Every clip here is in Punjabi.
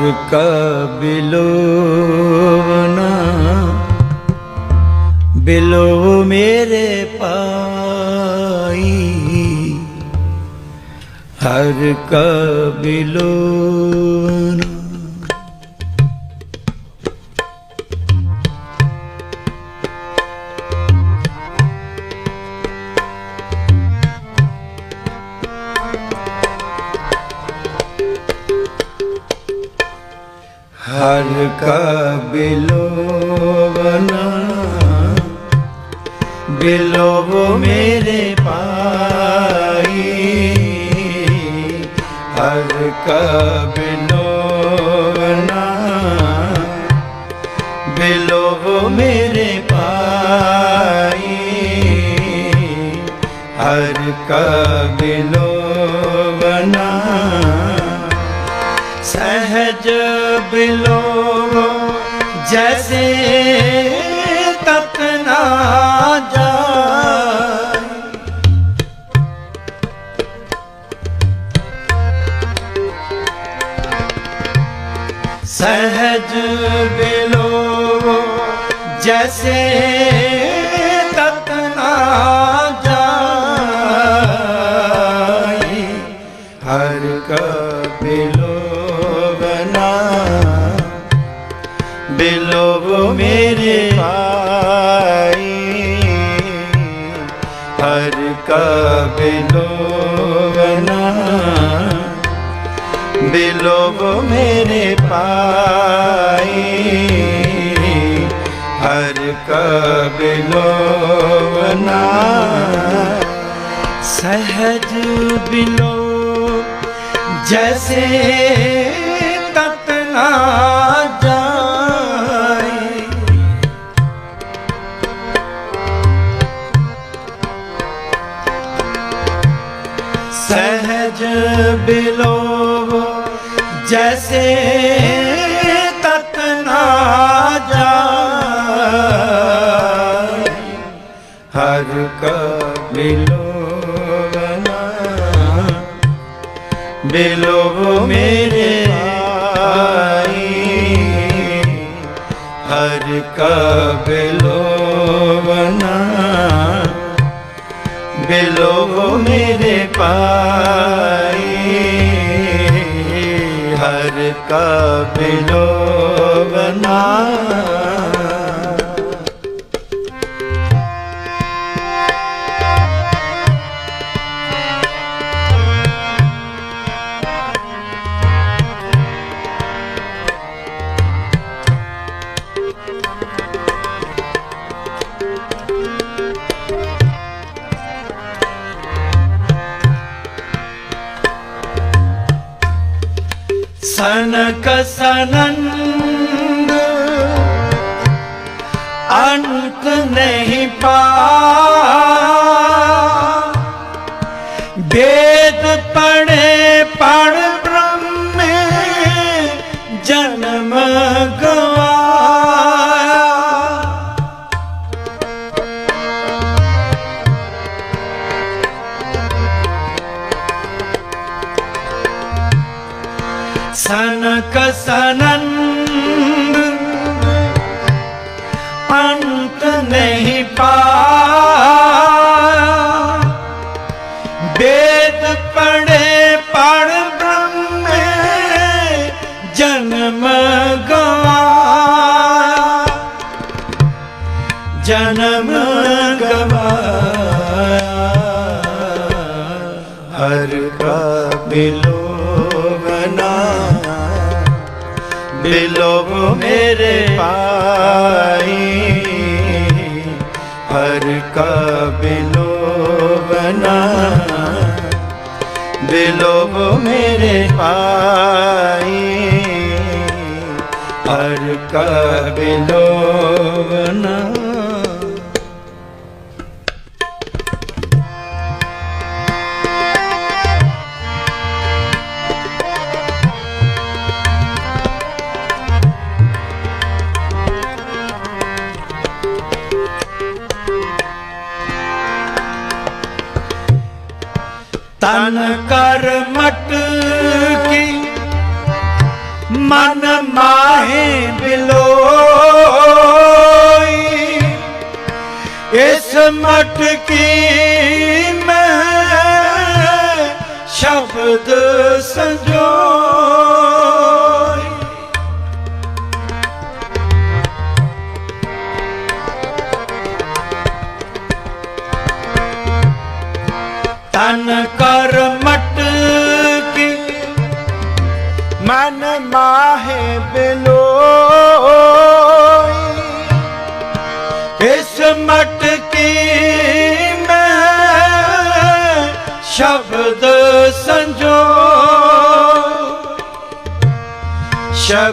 ਹਰ ਕਾ ਬਿਲੋਵਨਾ ਬਿਲੋ ਮੇਰੇ ਪਾਈ ਹਰ ਕਾ ਬਿਲੋਵਨਾ बिलोब मेरे पाई हर कबिलो ना बिलोब मेरे पाई हर कबिलो ना सहज बिलो जैसे तपना जा सहज बिलो जैसे तत ना जाए हर का बिलो बना बिलो मेरे भाई हर का बिलो बना बिलो मेरे ਪਾਈ ਹਰ ਕਬਿਲੋਵਨਾ ਸਹਜ ਬਿਲੋ ਜੈਸੇ ਤਤ ਨਾ ਜਾਏ ਸਹਜ ਜੈਸੇ ਤਤ ਨਾ ਜਾਈ ਹਰ ਕਾ ਮਿਲੋਵਨਾ ਬਿਲੋਵ ਮੇਰੇ ਆਈ ਹਰ ਕਾ ਬਿਲੋਵਨਾ ਬਿਲੋਵ ਮੇਰੇ ਪਾਈ ਕਬਿਲੋਵਨਾ ਰਸਨੰਦ ਅੰਤ ਨਹੀਂ ਪਾ ਬੇਦ ਪੜੇ ਪੜ ਅੰਤ ਨਹੀਂ ਪਾ ਬਿਲੋਬ ਮੇਰੇ ਪਾਈ ਹਰ ਕਾ ਬਿਲੋਬਨਾ ਬਿਲੋਬ ਮੇਰੇ ਪਾਈ ਹਰ ਕਾ ਬਿਲੋਬਨਾ ਤਨ ਕਰ ਮਟ ਮਨ ਮਾਹੇ ਬਿਲੋਈ। ਇਸ ਮਟਕੀ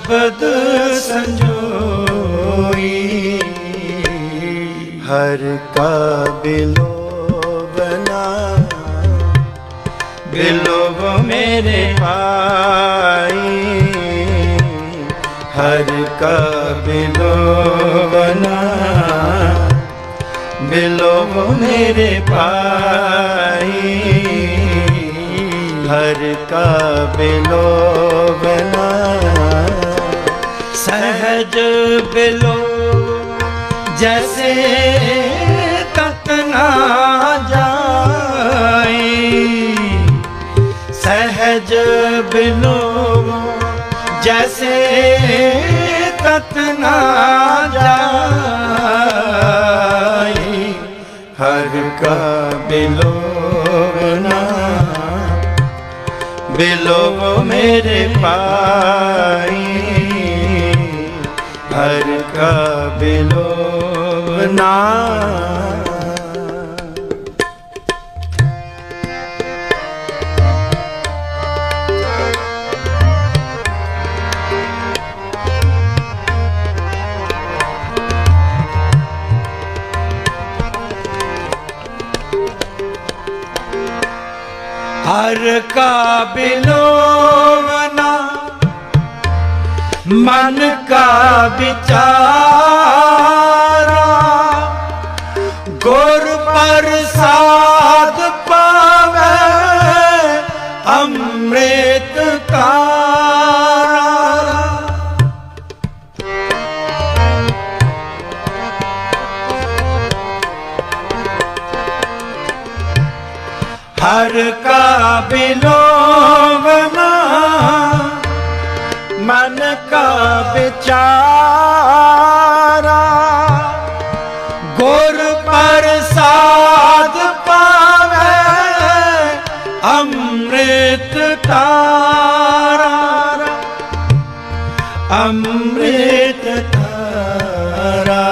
ਸ਼ਬਦ ਸੰਜੋਈ ਹਰ ਕਾ ਬਿਲੋਵਨਾ ਬਿਲੋਵ ਮੇਰੇ ਪਾਈ ਹਰ ਕਾ ਬਿਲੋਵਨਾ ਬਿਲੋਵ ਮੇਰੇ ਪਾਈ ਹਰ ਕਾ ਬਿਲੋਵਨਾ ਸਜ ਬਿਲੋ, ਜੈਸੇ ਤਤ ਨਾ ਜਾਏ। ਸਹਜ ਬਿਲੋ, ਜੈਸੇ ਤਤ ਨਾ ਜਾਏ। ਹਰ ਕਾ ਬਿਲੋ ਨਾ, ਬਿਲੋ ਮੇਰੇ ਪਾਈ हर का बिलो ना हर का बिलोवना मन का विचारा गुर प्रसाद पावे अमृत तारा हर का बिलोवना गुर प्रसाद पावे अमृत तारा अमृत तारा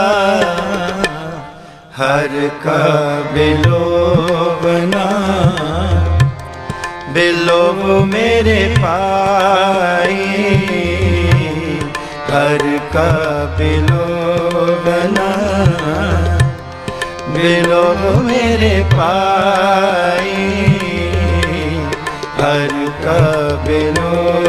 हर का बिलोवना बिलोव मेरे पाई हर का बिलोवना बिलोव मेरे पाई हर का बिलोवना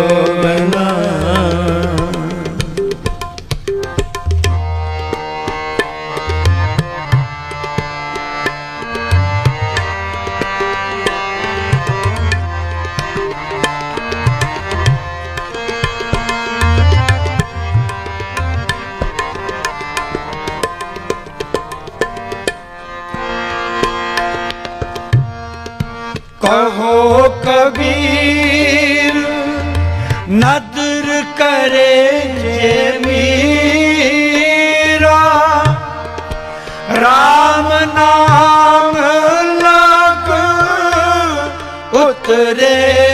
ਕਰੇ ਜੇ ਮੀਰਾ। RAM ਨਾਮ ਲਖ ਉਤਰੇ।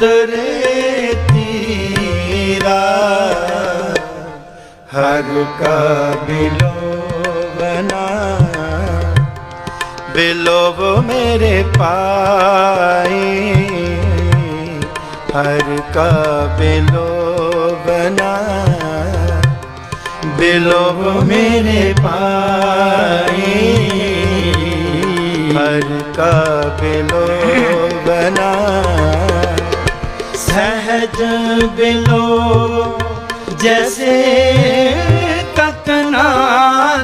ਉਤਰੇ ਤੀਰਾ, ਹਰ ਕਾ ਬਿਲੋਵਨਾ ਬਿਲੋਵ ਮੇਰੇ ਪਾਈ ਹਰ ਕਾ ਬਿਲੋਵਨਾ ਬਿਲੋਵ ਮੇਰੇ ਪਾਈ हर का बिलो बना ਸਹਜ ਬਿਲੋ, ਜੈਸੇ ਕਕਨਾ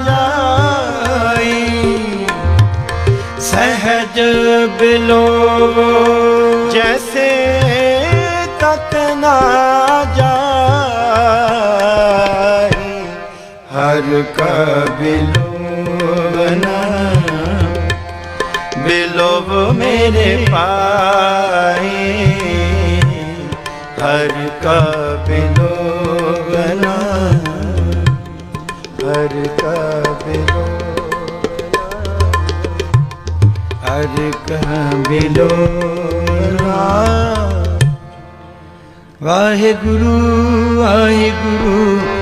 ਲਾਈ। ਸਹਜ ਬਿਲੋ, ਜੈਸੇ ਕਕਨਾ ਜਾਈ। ਹਰ ਕਬਿਲੋ ਨਾ ਬਿਲੋਬ ਮੇਰੇ ਪਾਈ। ਹਰ ਕਾ ਬਿਲੋਗਨਾ ਹਰ ਕਾ ਬਿਲੋਗਨਾ ਹਰ ਕਾ ਬਿਲੋਗਨਾ ਵਾਹਿਗੁਰੂ ਵਾਹਿਗੁਰੂ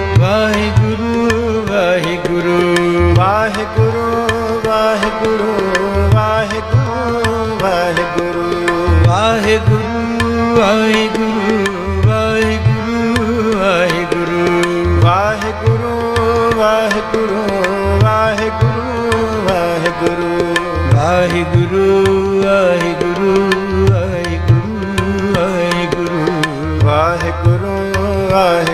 Hare